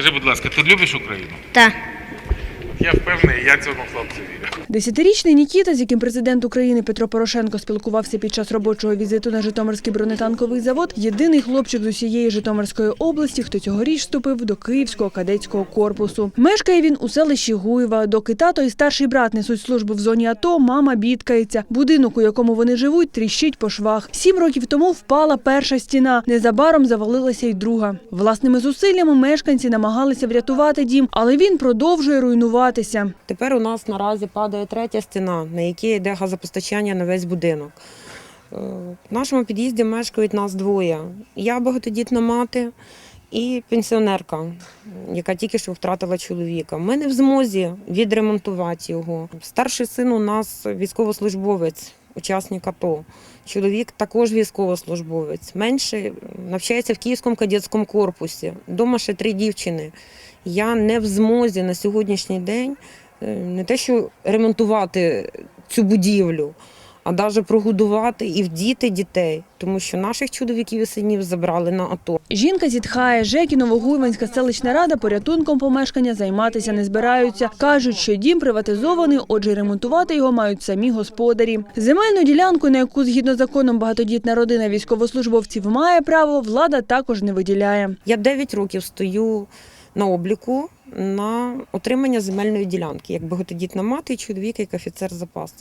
Скажи, будь ласка, ти любиш Україну? Так. Я впевнений, я цьому хлопцю вірю. Десятирічний Нікіта, з яким президент України Петро Порошенко спілкувався під час робочого візиту на Житомирський бронетанковий завод, єдиний хлопчик з усієї Житомирської області, хто цьогоріч вступив до Київського кадетського корпусу. Мешкає він у селищі Гуєва. Доки тато і старший брат несуть службу в зоні АТО, мама бідкається. Будинок, у якому вони живуть, тріщить по швах. Сім років тому впала перша стіна. Незабаром завалилася й друга. Власними зусиллями мешканці намагалися врятувати дім, але він продовжує руйнуватися. Тепер у нас наразі падає третя стіна, на якій йде газопостачання на весь будинок. Е, В нашому під'їзді мешкають нас двоє. Я багатодітна мати і пенсіонерка, яка тільки що втратила чоловіка. Ми не в змозі відремонтувати його. Старший син у нас військовослужбовець, учасник АТО. Чоловік також військовослужбовець. Менший навчається в Київському кадетському корпусі. Дома ще три дівчини. Я не в змозі на сьогоднішній день е, не те, що ремонтувати цю будівлю, а навіть прогодувати і вдіти дітей, тому що наших чоловіків і синів забрали на АТО. Жінка зітхає, ЖЕК і Новогуйванська селищна рада порятунком помешкання займатися не збираються. Кажуть, що дім приватизований, отже, ремонтувати його мають самі господарі. Земельну ділянку, на яку згідно законом багатодітна родина військовослужбовців має право, влада також не виділяє. Я 9 років стою на обліку на отримання земельної ділянки, як багатодітна мати чоловік, як офіцер запасу.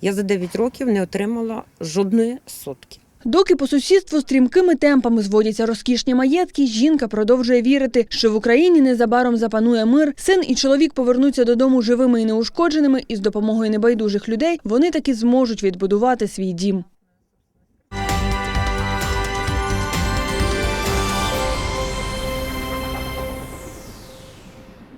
Я за 9 років не отримала жодної сотки. Доки по сусідству стрімкими темпами зводяться розкішні маєтки, жінка продовжує вірити, що в Україні незабаром запанує мир, син і чоловік повернуться додому живими і неушкодженими, і з допомогою небайдужих людей вони таки зможуть відбудувати свій дім.